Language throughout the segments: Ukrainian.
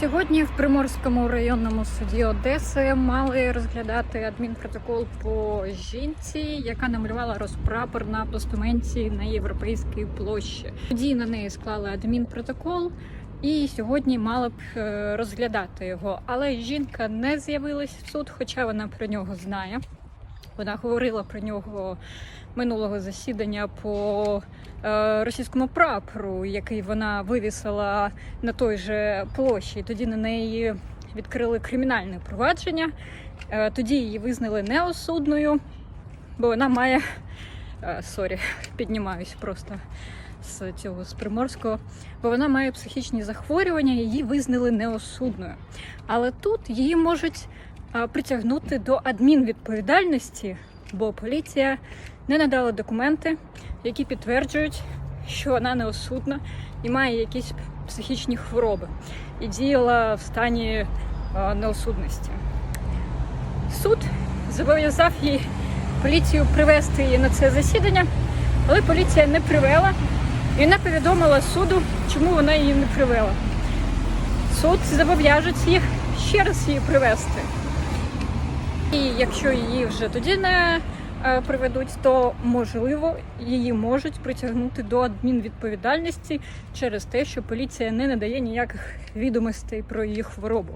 Сьогодні в Приморському районному суді Одеси мали розглядати адмінпротокол по жінці, яка намалювала розпрапор на постаменті на європейській площі. Тоді на неї склали адмінпротокол, і сьогодні мали б е, розглядати його. Але жінка не з'явилась в суд, хоча вона про нього знає. Вона говорила про нього минулого засідання по е, російському прапору, який вона вивісила на той же площі. Тоді на неї відкрили кримінальне провадження. Е, тоді її визнали неосудною, бо вона має е, сорі, піднімаюсь просто з цього з приморського, бо вона має психічні захворювання, її визнали неосудною. Але тут її можуть притягнути до адмінвідповідальності, бо поліція не надала документи, які підтверджують, що вона неосудна і має якісь психічні хвороби і діяла в стані неосудності. Суд зобов'язав її поліцію привезти її на це засідання, але поліція не привела і не повідомила суду, чому вона її не привела. Суд зобов'яже їх ще раз її привезти. І якщо її вже тоді не е, приведуть, то можливо її можуть притягнути до адмінвідповідальності через те, що поліція не надає ніяких відомостей про її хворобу.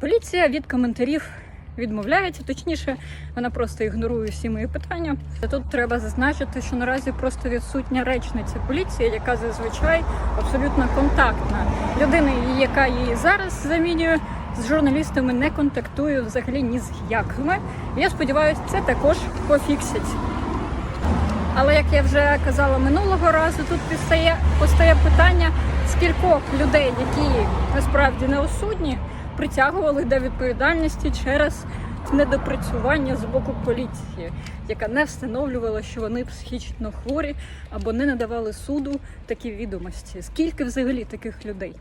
Поліція від коментарів відмовляється, точніше, вона просто ігнорує всі мої питання. Тут треба зазначити, що наразі просто відсутня речниця поліції, яка зазвичай абсолютно контактна. Людина, яка її зараз замінює, з журналістами не контактує взагалі ні з якими. Я сподіваюся, це також пофіксять. Але як я вже казала минулого разу, тут постає, постає питання, скількох людей, які насправді неосудні, притягували до відповідальності через недопрацювання з боку поліції, яка не встановлювала, що вони психічно хворі або не надавали суду такі відомості. Скільки взагалі таких людей?